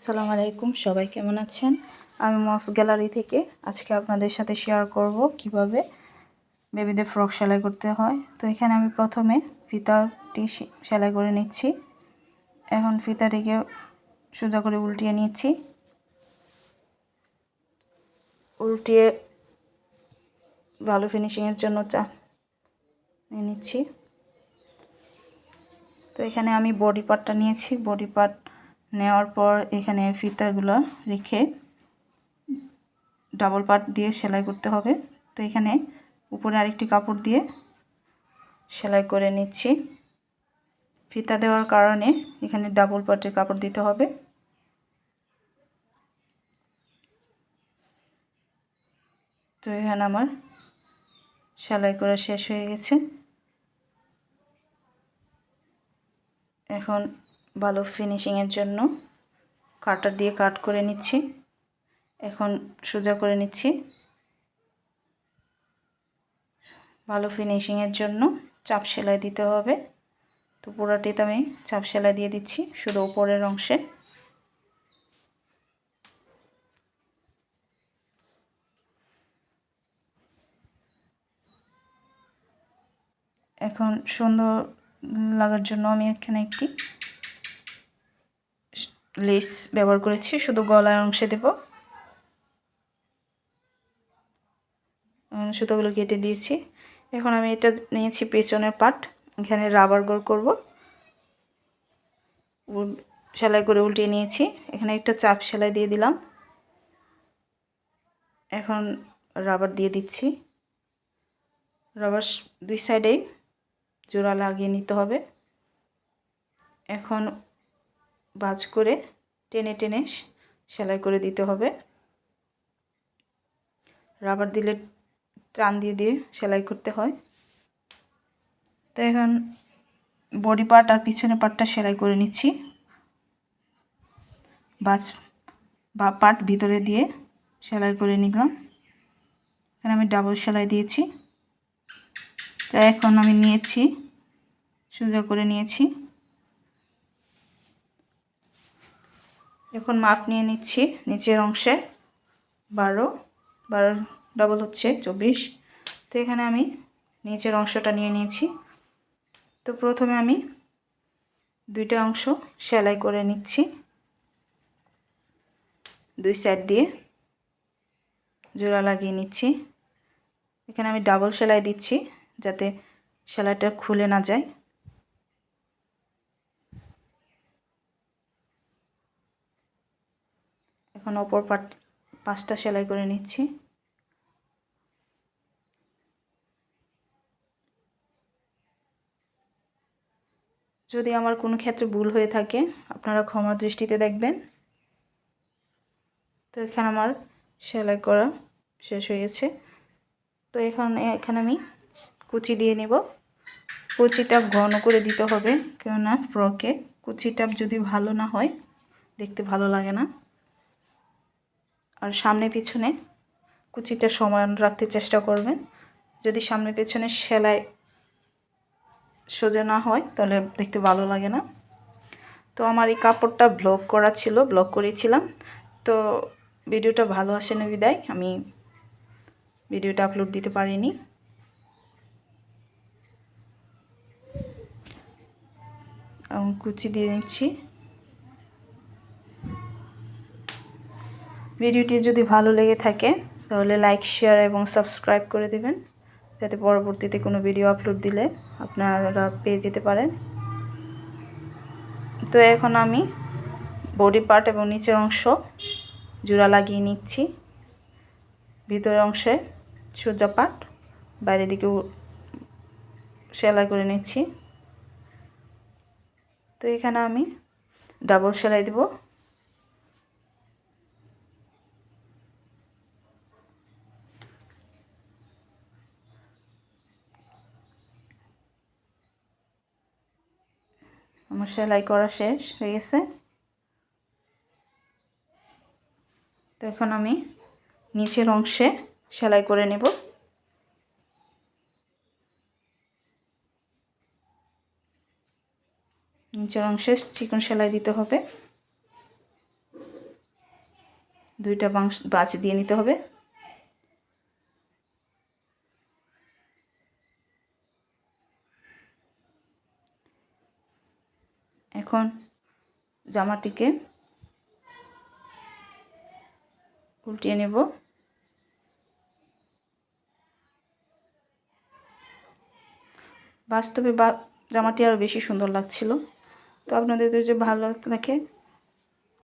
আসসালামু আলাইকুম, সবাই কেমন আছেন? আমি মস গ্যালারি থেকে আজকে আপনাদের সাথে শেয়ার করব কীভাবে বেবিদের ফ্রক সেলাই করতে হয়। তো এখানে আমি প্রথমে ফিতাটি সেলাই করে নিচ্ছি। এখন ফিতাটিকে সোজা করে উল্টিয়ে নিচ্ছি। উল্টিয়ে ভালো ফিনিশিংয়ের জন্য চা নিয়ে নিচ্ছি। তো এখানে আমি বডি পার্টটা নিয়েছি। বডি পার্ট নেওয়ার পর এখানে ফিতাগুলো রেখে ডাবল পার্ট দিয়ে সেলাই করতে হবে। তো এখানে উপরে আরেকটি কাপড় দিয়ে সেলাই করে নিচ্ছি। ফিতা দেওয়ার কারণে এখানে ডাবল পার্টের কাপড় দিতে হবে। তো এখানে আমার সেলাই করা শেষ হয়ে গেছে। এখন ভালো ফিনিশিংয়ের জন্য। কাটার দিয়ে কাট করে নিচ্ছি। এখন সোজা করে নিচ্ছি। ভালো ফিনিশিংয়ের জন্য চাপ সেলাই দিতে হবে। তো পুরোটিতে আমি চাপ সেলাই দিয়ে দিচ্ছি শুধু উপরের অংশে। এখন সুন্দর লাগার জন্য আমি এখানে একটি লেস ব্যবহার করেছি, শুধু গলার অংশে দেব। সুতোগুলো কেটে দিয়েছি। এখন আমি এটা নিয়েছি পেছনের পার্ট এখানে রাবার গোল করব। সেলাই করে উল্টিয়ে নিয়েছি। এখানে একটা চাপ সেলাই দিয়ে দিলাম। এখন রাবার দিয়ে দিচ্ছি। রাবার দুই সাইডেই জোড়া লাগিয়ে নিতে হবে। এখন বাজ করে টেনে টেনে সেলাই করে দিতে হবে। রাবার দিলে টান দিয়ে দিয়ে সেলাই করতে হয়। তো এখন বডি পার্ট আর পিছনে পার্টটা সেলাই করে নিচ্ছি। বাজ বা পার্ট ভিতরে দিয়ে সেলাই করে নিলাম। এখানে আমি ডাবল সেলাই দিয়েছি। তো এখন আমি নিয়েছি, সোজা করে নিয়েছি। এখন মাপ নিয়ে নিচ্ছি নিচের অংশে বারো বারো ডাবল হচ্ছে চব্বিশ। তো এখানে আমি নিচের অংশটা নিয়ে নিয়েছি। তো প্রথমে আমি দুইটা অংশ সেলাই করে নিচ্ছি। দুই সাইড দিয়ে জোড়া লাগিয়ে নিচ্ছি। এখানে আমি ডাবল সেলাই দিচ্ছি যাতে সেলাইটা খুলে না যায়। এখন অপর পাট পাঁচটা সেলাই করে নিচ্ছি। যদি আমার কোনো ক্ষেত্রে ভুল হয়ে থাকে, আপনারা ক্ষমা দৃষ্টিতে দেখবেন। তো এখানে আমার সেলাই করা শেষ হয়ে গেছে। তো এখন, এখানে আমি কুচি দিয়ে নিব। কুচিটা ঘন করে দিতে হবে, কেননা ফ্রকে কুচিটা যদি ভালো না হয়, দেখতে ভালো লাগে না। আর সামনে পিছনে কুচিটা সমান রাখতে চেষ্টা করবেন। যদি সামনে পেছনে সেলাই সোজা না হয়, তাহলে দেখতে ভালো লাগে না। তো আমার এই কাপড়টা ব্লক করা ছিল ব্লক করেছিলাম। তো ভিডিওটা ভালো আসে না বিদায়, আমি ভিডিওটা আপলোড দিতে পারিনি। কুচি দিয়ে নিচ্ছি। ভিডিওটি যদি ভালো লেগে থাকে, তাহলে লাইক শেয়ার এবং সাবস্ক্রাইব করে দেবেন। যাতে পরবর্তীতে কোনো ভিডিও আপলোড দিলে আপনারা পেয়ে যেতে পারেন। তো এখন আমি বডি পার্ট এবং নিচের অংশ জোড়া লাগিয়ে নিচ্ছি। ভিতরের অংশে সোজা পাট বাইরের দিকেও সেলাই করে নিচ্ছি। তো এখানে আমি ডাবল সেলাই দেবো। আমার সেলাই করা শেষ, হয়ে গেছে। তো এখন আমি নিচের অংশে সেলাই করে নেব। নিচের অংশে চিকন সেলাই দিতে হবে। দুইটা বাঁশ বাঁচ দিয়ে নিতে হবে। এখন জামাটিকে উল্টিয়ে নেব। বাস্তবে বা জামাটি আরও বেশি সুন্দর লাগছিল। তো আপনাদের যদি ভালো লাগে